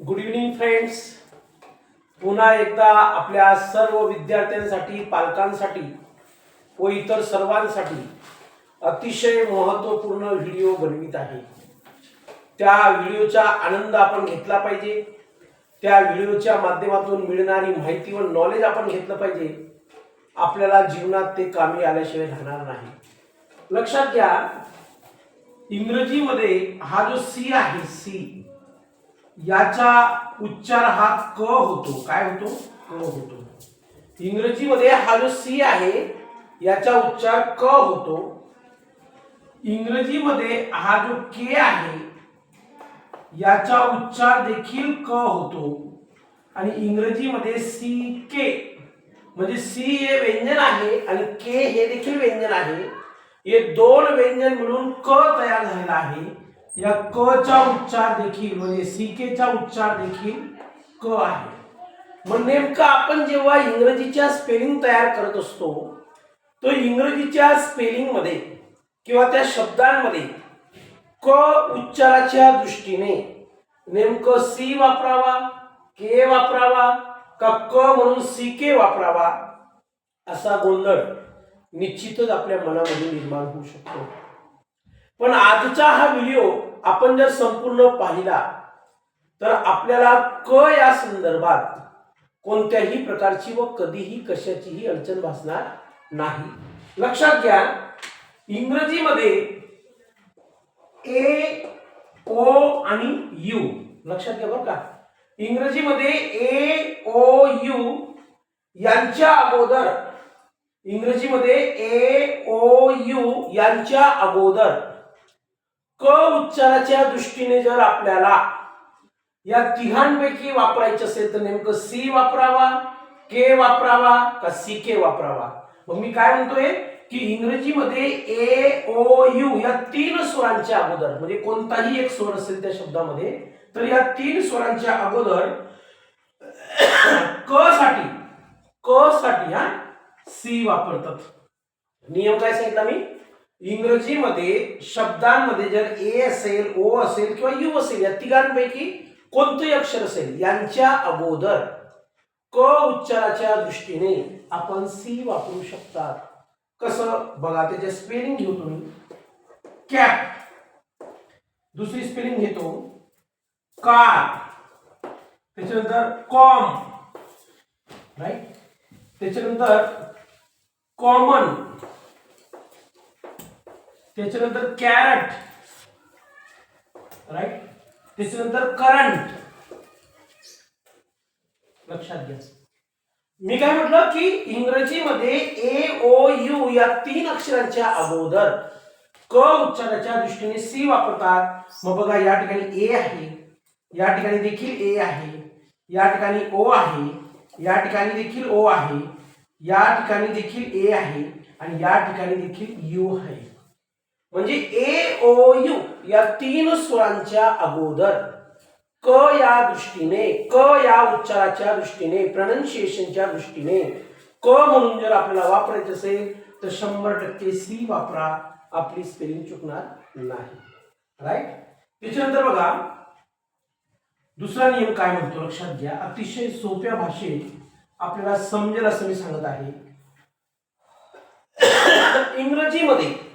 Good evening friends पुन्हा एकदा आपल्या सर्व विद्यार्थ्यांसाठी पालकांसाठी व इतर सर्वांसाठी अतिशय महत्त्वपूर्ण व्हिडिओ बनवित आहे. त्या व्हिडिओचा आनंद आपण घेतला पाहिजे. त्या व्हिडिओच्या माध्यमातून मिळणारी माहिती व नॉलेज आपण घेतलं पाहिजे. आपल्याला जीवनात ते कामी आल्याशिवाय राहणार नाही. लक्षात घ्या इंग्रजीमध्ये हा जो सी आहे सी याचा उच्चार हा क होतो. काय होतो? क होतो. इंग्रजीमध्ये हा जो सी आहे याचा उच्चार क होतो. इंग्रजीमध्ये हा जो के आहे याचा उच्चार देखील क होतो. आणि इंग्रजीमध्ये सी के म्हणजे सी हे व्यंजन आहे आणि के हे देखील व्यंजन आहे. हे दोन व्यंजन मिळून क तयार झालेला आहे. या क चा उच्चार देखील म्हणजे सी के चा उच्चार देखील क आहे. मग नेमकं आपण जेव्हा इंग्रजीच्या स्पेलिंग तयार करत असतो तो इंग्रजीच्या स्पेलिंगमध्ये किंवा त्या शब्दांमध्ये क उच्चाराच्या दृष्टीने नेमकं सी वापरावा के वापरावा का क म्हणून सी के वापरावा असा गोंधळ निश्चितच आपल्या मनामध्ये निर्माण होऊ शकतो. पण आजचा हा व्हिडिओ आपण जर संपूर्ण पाहिला तर आपल्याला क या संदर्भात कोणत्याही प्रकारची व कधीही कशाचीही अडचण भासणार नाही. लक्षात घ्या इंग्रजीमध्ये ए ओ आणि यू लक्षात घ्या बरं का. इंग्रजीमध्ये ए ओ यू यांच्या अगोदर इंग्रजीमध्ये ए ओ यू यांच्या अगोदर क उच्चाराच्या दृष्टीने जर आपल्याला या तिघांपैकी वापरायचे असेल तर नेमकं सी वापरावा के वापरावा का सी के वापरावा? मग मी काय म्हणतोय की इंग्रजीमध्ये ए ओ यू या तीन स्वरांच्या अगोदर म्हणजे कोणताही एक स्वर असेल त्या शब्दामध्ये तर या तीन स्वरांच्या अगोदर क साठी क साठी हा सी वापरतात. नियम काय सांगितला मी? इंग्रजीमध्ये शब्दांमध्ये जर ए असेल ओ असेल किंवा यू असेल या तिघांपैकी कोणतंही अक्षर असेल यांच्या अगोदर क उच्चाराच्या दृष्टीने आपण सी वापरू शकतात. कसं? बघा त्याचे स्पेलिंग घेऊ तुम्ही. कॅप दुसरी स्पेलिंग घेतो. कार त्याच्यानंतर कॉम राईट त्याच्यानंतर कॉमन त्याच्यानंतर कॅरट. राईट त्याच्यानंतर करंट. लक्षात घ्या. मी काय म्हटलं की इंग्रजीमध्ये ए ओ यू या तीन अक्षरांच्या अगोदर क उच्चाराच्या दृष्टीने सी वापरतात. मग बघा या ठिकाणी ए आहे. या ठिकाणी देखील ए आहे. या ठिकाणी ओ आहे. या ठिकाणी देखील ओ आहे. या ठिकाणी देखील ए आहे. आणि या ठिकाणी देखील यू आहे. म्हणजे ए ओ यू या तीन स्वरांच्या अगोदर. क या दृष्टीने क या उच्चाराच्या दृष्टीने प्रनन्शिएशनच्या दृष्टीने. क म्हणून जर आपल्याला वापरायचं असेल तर शंभर टक्के सी वापरा. आपली स्पेलिंग चुकणार नाही. राईट त्याच्यानंतर बघा दुसरा नियम काय म्हणतो लक्षात घ्या. अतिशय सोप्या भाषेत आपल्याला समजेल असं मी सांगत आहे. इंग्रजीमध्ये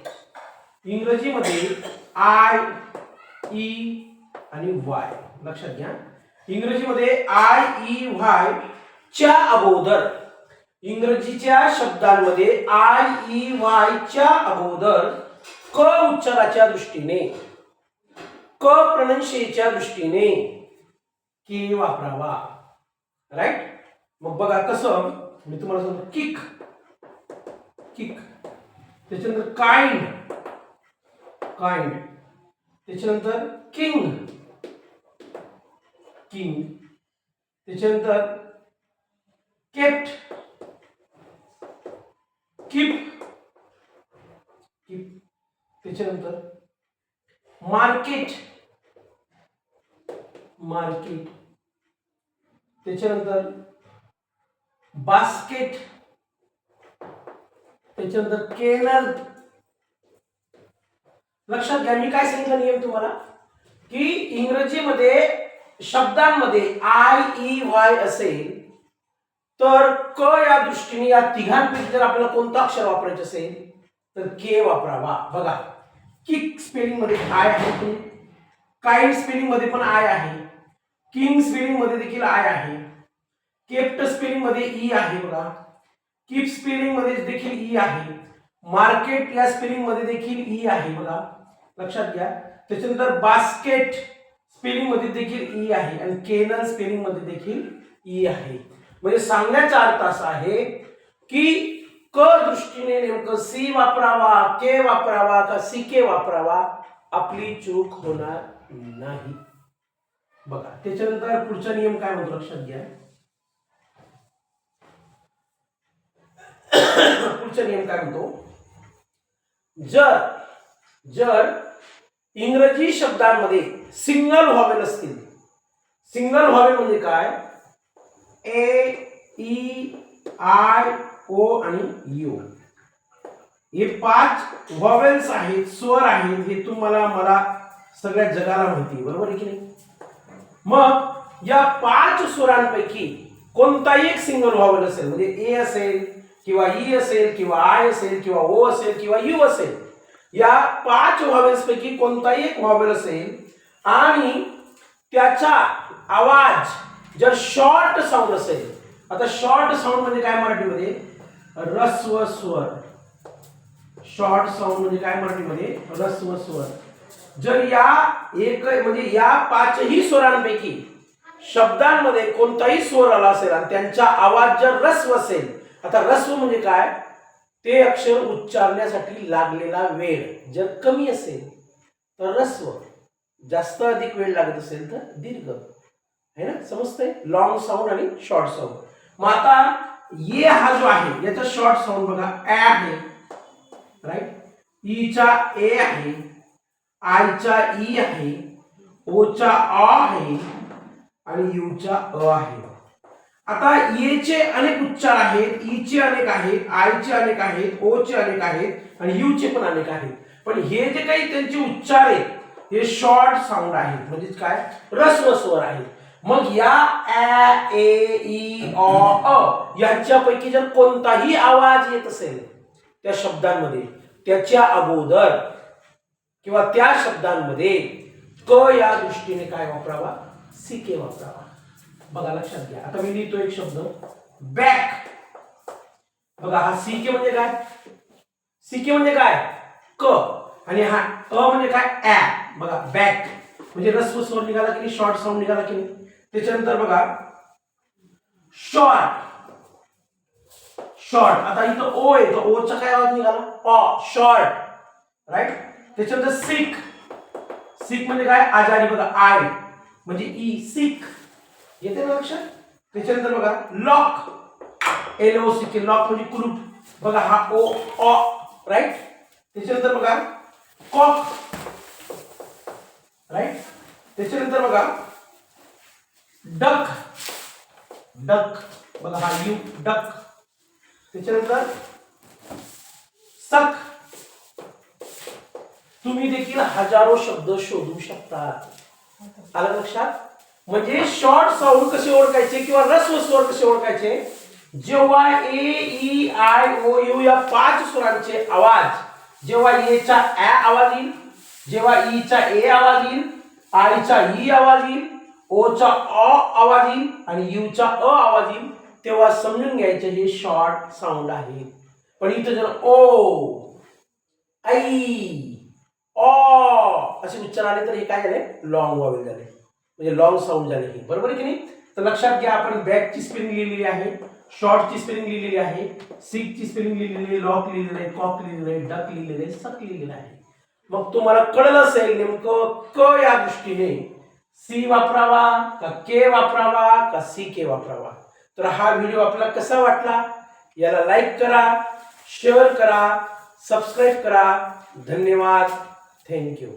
इंग्रजीमध्ये आय ई आणि वाय. लक्षात घ्या. इंग्रजीमध्ये आय ई व्हाय च्या अगोदर. इंग्रजीच्या शब्दांमध्ये आय ई वाय च्या अगोदर क उच्चाराच्या दृष्टीने क प्रनंशेच्या दृष्टीने के वापरावा. राईट मग बघा कसं मी तुम्हाला सांगतो किक किक त्याच्यानंतर काइंड काइंड त्याच्यानंतर किंग। किंग। त्याच्यानंतर केप्ट। किप। किप। त्याच्यानंतर मार्केट। मार्केट। त्याच्यानंतर बास्केट। त्याच्यानंतर केनल। लक्षात घ्या मी काय सांगितलं नियम तुम्हाला? की इंग्रजीमध्ये शब्दांमध्ये आय ई वाय असेल तर क या दृष्टीने या तिघांपैकी जर आपल्याला कोणतं अक्षर वापरायचं असेल तर के वापरावा. बघा किक स्पेलिंगमध्ये आय आहे की काइंड स्पेलिंगमध्ये पण आय आहे. किंग स्पेलिंगमध्ये देखील आय आहे. केप्ट स्पेलिंगमध्ये ई आहे बघा. किप स्पेलिंगमध्ये देखील ई आहे. मार्केट या स्पेलिंगमध्ये देखील ई आहे बघा. लक्षात घ्या. त्याच्यानंतर बास्केट स्पेलिंगमध्ये देखील ई आहे आणि केनल स्पेलिंगमध्ये देखील ई आहे. म्हणजे सांगण्याचा अर्थ असा आहे की क दृष्टीने नेमकं सी वापरावा के वापरावा का सी के वापरावा आपली चूक होणार नाही. बघा त्याच्यानंतर पुढचा नियम काय म्हणतो? लक्षात घ्या. पुढचा नियम काय म्हणतो? जर जर इंग्रजी शब्दांमध्ये सिंगल व्हॉवेल असतील सिंगल व्हॉवेल म्हणजे काय? ए ई आय ओ आणि यू. हे पाच व्हॉवेल्स आहेत स्वर आहेत हे तुम्हाला मला सगळ्या जगाला माहिती बरोबर आहे की नाही? मग या पाच स्वरांपैकी कोणताही एक सिंगल व्हॉवेल असेल म्हणजे ए असेल किंवा ई असेल किंवा आय असेल किंवा ओ असेल किंवा यू असेल या पाच व्हॉवेल्स पैकी कोणताही एक व्हॉवेल असेल आणि त्याचा आवाज जर शॉर्ट साऊंड असेल आता शॉर्ट साऊंड म्हणजे काय मराठीमध्ये? रस्व स्वर शॉर्ट साऊंड म्हणजे काय मराठीमध्ये? रस्व स्वर जर या एक म्हणजे या पाचही स्वरांपैकी शब्दांमध्ये कोणताही स्वर आला असेल आणि त्यांचा आवाज जर रस्व असेल आता रस्व म्हणजे काय? ते अक्षर उच्चारण्यासाठी लागलेला वेळ जर कमी असेल तर रस्व जास्त अधिक वेळ लागत असेल तर दीर्घ. है ना? समजतंय? लॉंग साऊंड आणि शॉर्ट साऊंड मग आता ये हा जो आहे याचा शॉर्ट साऊंड बघा. ए आहे. राईट ईचा ए आहे. आयचा ई आहे. ओचा अ आहे. आणि यूचा अ आहे. आता e येचे अनेक उच्चार आहेत e ईचे अनेक आहेत आयचे अनेक आहेत ओचे अनेक आहेत आणि यूचे पण अनेक आहेत. पण हे जे काही त्यांचे उच्चार आहेत हे शॉर्ट साऊंड आहेत. म्हणजे काय? रस्व स्वर आहेत. मग या ए ई अ यांच्यापैकी जर कोणताही आवाज येत असेल त्या शब्दांमध्ये त्याच्या अगोदर किंवा त्या शब्दांमध्ये क या दृष्टीने काय वापरावा? सी के वापरावा. बघा लक्षात घ्या. आता मी लिहितो एक शब्द. बॅक बघा हा सी के म्हणजे काय? सी के म्हणजे काय? क. आणि हा अ म्हणजे काय? ॲ बघा बॅक म्हणजे रस्व साऊंड निघाला की शॉर्ट साऊंड निघाला की नाही? त्याच्यानंतर बघा. शॉर्ट शॉर्ट आता इथं ओ आहे ओचा काय आवाज निघाला? ऑ शॉर्ट राईट त्याच्यानंतर सिक सिक म्हणजे काय? आजारी. बघा आय म्हणजे e, ई सिक येते ना लक्षात त्याच्यानंतर बघा lock L O C K lock म्हणजे कुलूप. बघा हा ओ ऑ राईट त्याच्यानंतर बघा कॉक राईट त्याच्यानंतर बघा डक डक बघा हा यू डक त्याच्यानंतर सक तुम्ही देखील हजारो शब्द शोधू शकता. आलं लक्षात? म्हणजे शॉर्ट साऊंड कसे ओळखायचे किंवा रस्व स्वर कसे ओळखायचे? जेव्हा A E I O U या पाच स्वरांचे आवाज जेव्हा ए चा ॲ आवाज येईल जेव्हा e ईचा ए आवाज येईल आयचा ई e आवाज येईल ओचा अ आवाज येईल आणि यूचा अ आवाज येईल तेव्हा समजून घ्यायचे हे शॉर्ट साऊंड आहे. पण इथं जर ओ आई ऑ असे उच्चार आले तर हे काय झाले? लॉंग वॉवेल झाले. म्हणजे लॉंग साऊंड झाले ही. बरोबर आहे की नाही? तर लक्षात घ्या आपण बॅकची स्पेलिंग लिहिलेली आहे शॉर्टची स्पेलिंग लिहिलेली आहे सिकची स्पेलिंग लिहिलेली आहे लॉक लिहिलेलं आहे कॉक लिहिलेलं आहे डक लिहिलेलं आहे सक लिहिलेलं आहे. मग तुम्हाला कळलं असेल नेमकं क या दृष्टीने. सी वापरावा का के वापरावा का सी के वापरावा? तर हा व्हिडिओ आपला कसा वाटला? याला लाईक करा शेअर करा सबस्क्राईब करा. धन्यवाद. थँक्यू